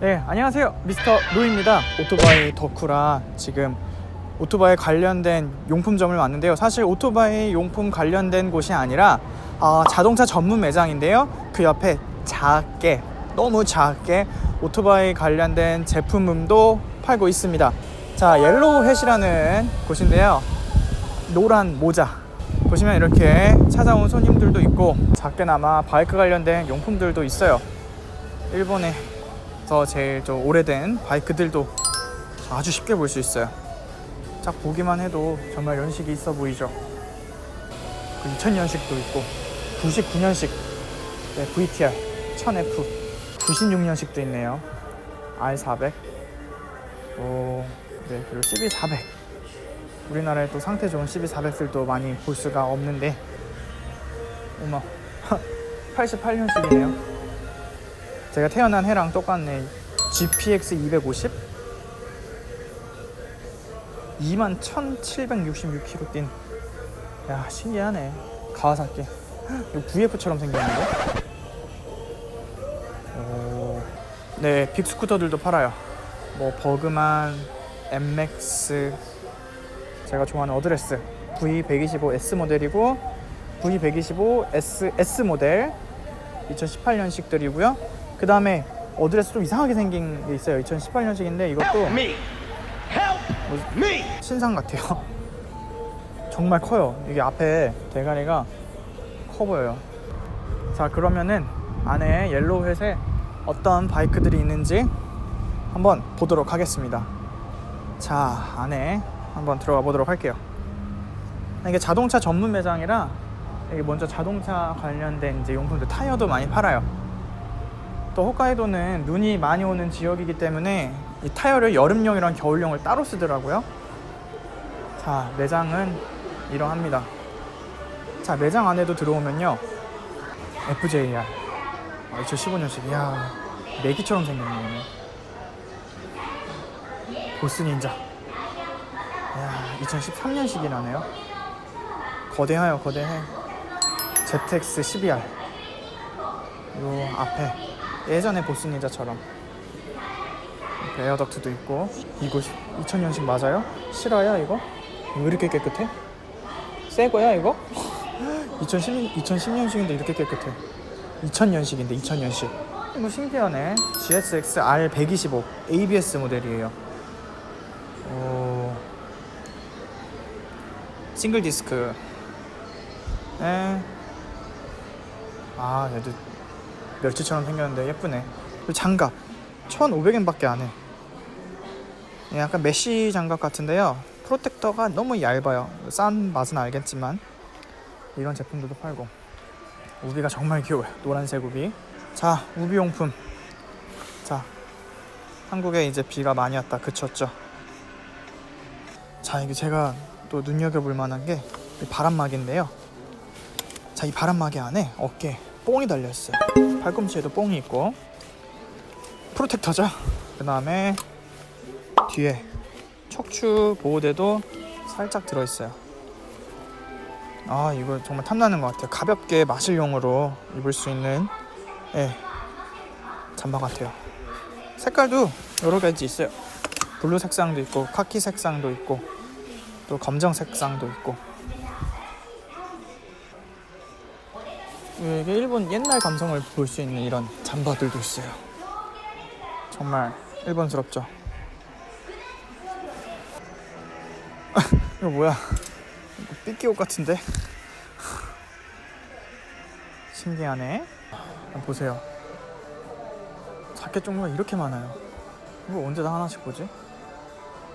네, 안녕하세요. 미스터 노입니다. 오토바이 덕후라 지금 오토바이 관련된 용품점을 왔는데요. 사실 오토바이 용품 관련된 곳이 아니라 아, 자동차 전문 매장인데요. 그 옆에 작게, 너무 작게 오토바이 관련된 제품음도 팔고 있습니다. 자, 옐로우 햇이라는 곳인데요. 노란 모자. 보시면 이렇게 찾아온 손님들도 있고 작게나마 바이크 관련된 용품들도 있어요. 일본에 서 제일 좀 오래된 바이크들도 아주 쉽게 볼 수 있어요. 딱 보기만 해도 정말 연식이 있어 보이죠. 그 2000년식도 있고 99년식 네, VTR 1000F 96년식도 있네요. R400 오, 네, 그리고 CB400 우리나라에 또 상태 좋은 CB400들도 많이 볼 수가 없는데 어머 88년식이네요. 제가 태어난 해랑 똑같네. GPX 250 21,766km 뛴. 야 신기하네. 가와사키. 이거 VF처럼 생겼는데. 오. 네 빅스쿠터들도 팔아요. 뭐 버그만, MX, 제가 좋아하는 어드레스 V125S 모델이고 V125S S 모델 2018년식들이고요. 그 다음에 어드레스 좀 이상하게 생긴 게 있어요. 2018년식인데 이것도 me. 신상 같아요. 정말 커요. 이게 앞에 대가리가 커 보여요. 자 그러면은 안에 옐로우 햇에 어떤 바이크들이 있는지 한번 보도록 하겠습니다. 자 안에 한번 들어가 보도록 할게요. 이게 자동차 전문 매장이라 이게 먼저 자동차 관련된 이제 용품들 타이어도 많이 팔아요. 또 홋카이도는 눈이 많이 오는 지역이기 때문에 이 타이어를 여름용이랑 겨울용을 따로 쓰더라고요. 자 매장은 이러합니다. 자 매장 안에도 들어오면요. FJR 2015년식. 이야 내기처럼 생겼네 보스 닌자. 야 2013년식이라네요. 거대하요 거대해. ZX 12R 요 앞에 예전에 보스 닌자처럼 에어덕트도 있고 이거 2000년식 맞아요? 실화야 이거? 왜 이렇게 깨끗해? 새 거야 이거? 2010, 2010년식인데 이렇게 깨끗해 2000년식인데 2000년식 뭐 신기하네 GSX R125 ABS 모델이에요 오 싱글 디스크 에. 아 얘도 멸치처럼 생겼는데 예쁘네. 그리고 장갑. 1500엔 밖에 안해. 약간 메쉬 장갑 같은데요. 프로텍터가 너무 얇아요. 싼 맛은 알겠지만 이런 제품들도 팔고. 우비가 정말 귀여워요. 노란색 우비. 자 우비 용품. 자 한국에 이제 비가 많이 왔다. 그쳤죠? 자 이게 제가 또 눈여겨볼 만한 게 바람막인데요. 자 이 바람막이 안에 어깨에 뽕이 달려있어요 팔꿈치에도 뽕이 있고 프로텍터죠. 그 다음에 뒤에 척추 보호대도 살짝 들어있어요. 아 이거 정말 탐나는 것 같아요. 가볍게 마실용으로 입을 수 있는 예 잠바 같아요. 색깔도 여러 가지 있어요. 블루 색상도 있고 카키 색상도 있고 또 검정 색상도 있고 이게 일본 옛날 감성을 볼 수 있는 이런 잠바들도 있어요. 정말 일본스럽죠? 이거 뭐야? 이거 삐끼 옷 같은데? 신기하네. 보세요. 자켓 종류가 이렇게 많아요. 이거 언제 다 하나씩 보지?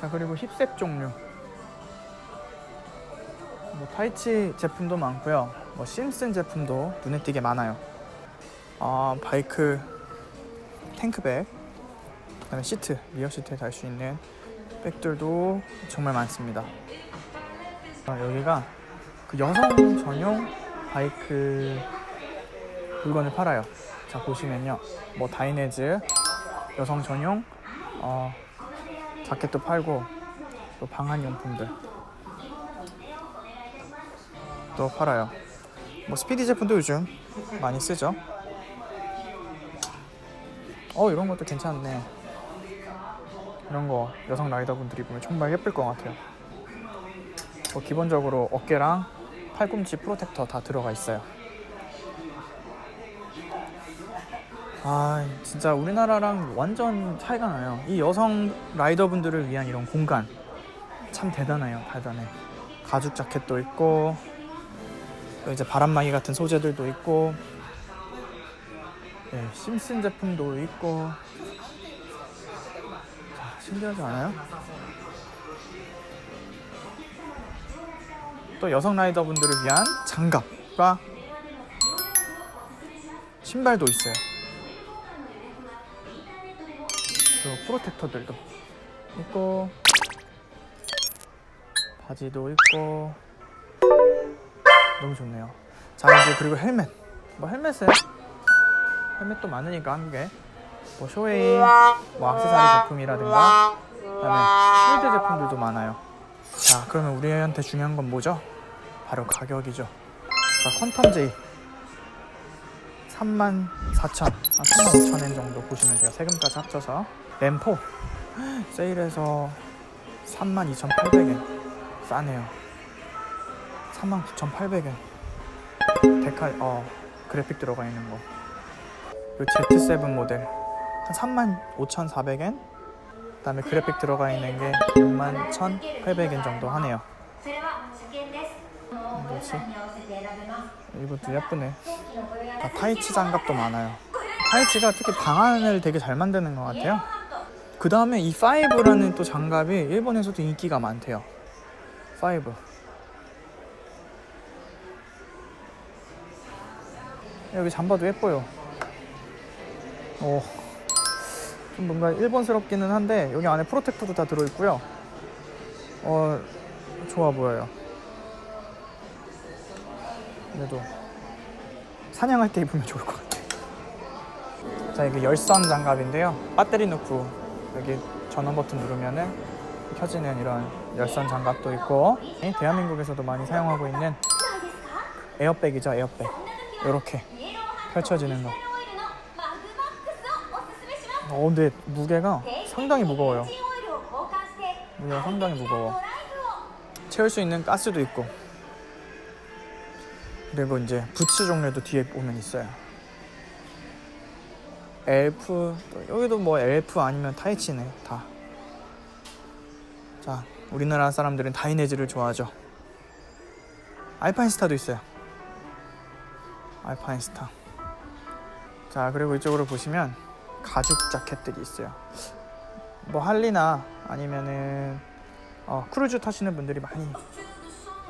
자 그리고 힙색 종류. 뭐 타이치 제품도 많고요 뭐 심슨 제품도 눈에 띄게 많아요 아 바이크 탱크백 그다음에 시트 리어 시트에 달 수 있는 백들도 정말 많습니다 아, 여기가 그 여성 전용 바이크 물건을 팔아요. 자 보시면요, 뭐 다이내즈 여성 전용 어, 자켓도 팔고 또 방한 용품들 또 팔아요. 뭐 스피디 제품도 요즘 많이 쓰죠. 어 이런 것도 괜찮네. 이런 거 여성 라이더분들이 보면 정말 예쁠 것 같아요. 뭐 기본적으로 어깨랑 팔꿈치 프로텍터 다 들어가 있어요. 아 진짜 우리나라랑 완전 차이가 나요. 이 여성 라이더분들을 위한 이런 공간 참 대단해요. 대단해. 가죽 자켓도 있고 또 이제 바람막이 같은 소재들도 있고 네, 심슨 제품도 있고 자, 신기하지 않아요? 또 여성 라이더분들을 위한 장갑과 신발도 있어요. 그리고 프로텍터들도 있고 바지도 있고 너무 좋네요. 자 이제 그리고 헬멧. 뭐 헬멧은 헬멧도 많으니까 한국에 뭐 쇼웨이, 뭐 악세사리 제품이라든가 그다음에 쉴드 제품들도 많아요. 자 그러면 우리한테 중요한 건 뭐죠? 바로 가격이죠. 자 퀀텀 J 34,000, 아, 35,000엔 정도 보시면 돼요. 세금까지 합쳐서 램포 세일해서 32,800엔 싸네요. 39,800엔 데칼 어 그래픽 들어가 있는 거. 그리고 Z7 모델. 한 35,400엔 그 다음에 그래픽 들어가 있는 게 61,800엔 정도 하네요. 뭐지? 이것도 예쁘네. 아, 타이치 장갑도 많아요. 타이치가 특히 방안을 되게 잘 만드는 것 같아요. 그 다음에 이 5라는 또 장갑이 일본에서도 인기가 많대요. 5 여기 잠바도 예뻐요. 오, 좀 뭔가 일본스럽기는 한데 여기 안에 프로텍터도 다 들어있고요. 어, 좋아 보여요. 그래도 사냥할 때 입으면 좋을 것 같아요. 자 이게 열선 장갑인데요. 배터리 넣고 여기 전원 버튼 누르면은 켜지는 이런 열선 장갑도 있고 이 대한민국에서도 많이 사용하고 있는 에어백이죠 에어백 이렇게 펼쳐지는 거. 어, 근데 무게가 상당히 무거워요. 무게가 상당히 무거워. 채울 수 있는 가스도 있고. 그리고 이제 부츠 종류도 뒤에 보면 있어요. 엘프 여기도 뭐 엘프 아니면 타이치네 다. 자 우리나라 사람들은 다이내즈를 좋아하죠. 알파인스타도 있어요. 알파인스타. 자 그리고 이쪽으로 보시면 가죽 자켓들이 있어요. 뭐 할리나 아니면은 어, 크루즈 타시는 분들이 많이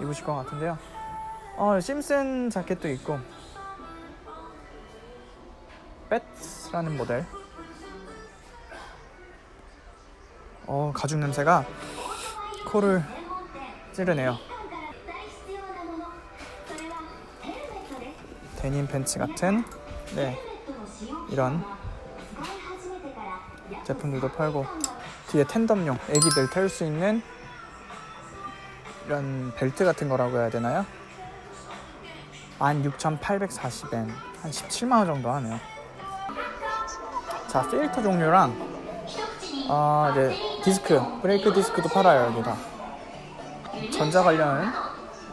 입으실 것 같은데요. 어, 심슨 자켓도 있고 배트라는 모델. 어, 가죽 냄새가 코를 찌르네요. 데님 팬츠 같은 네. 이런 제품들도 팔고 뒤에 텐덤용 애기들 탈수 있는 이런 벨트 같은 거라고 해야 되나요? 16,840엔. 한 17만원 정도 하네요. 자 필터 종류랑 아 이제 디스크 브레이크 디스크도 팔아요 여기다. 전자 관련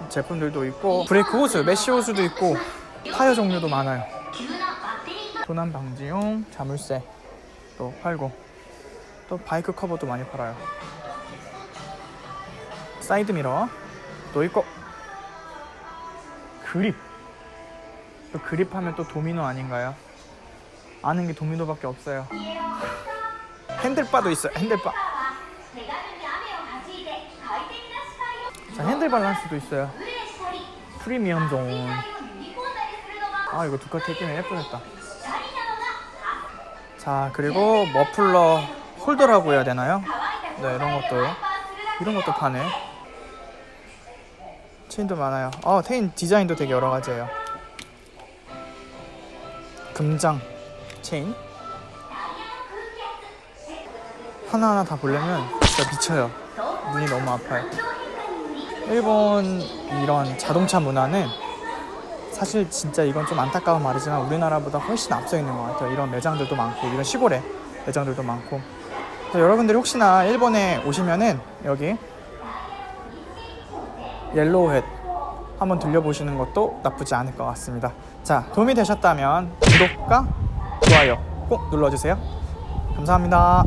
제품들도 있고 브레이크 호수 메쉬 호수도 있고 타이어 종류도 많아요. 도난 방지용 자물쇠 또 팔고 또 바이크 커버도 많이 팔아요. 사이드 미러 또 있고 그립. 또 그립 하면 또 도미노 아닌가요? 아는 게 도미노밖에 없어요. 핸들바도 있어요. 핸들바. 자 핸들 밸런스도 있어요. 프리미엄 존아 이거 두카티 끼면 예쁘겠다. 자 그리고 머플러 홀더라고 해야 되나요? 네 이런 것도. 이런 것도 파네. 체인도 많아요. 어 테인 디자인도 되게 여러 가지예요. 금장 체인. 하나하나 다 보려면 진짜 미쳐요. 눈이 너무 아파요. 일본 이런 자동차 문화는 사실 진짜 이건 좀 안타까운 말이지만 우리나라보다 훨씬 앞서 있는 것 같아요. 이런 매장들도 많고 이런 시골에 매장들도 많고. 여러분들이 혹시나 일본에 오시면은 여기 옐로우햇 한번 들려보시는 것도 나쁘지 않을 것 같습니다. 자, 도움이 되셨다면 구독과 좋아요 꼭 눌러주세요. 감사합니다.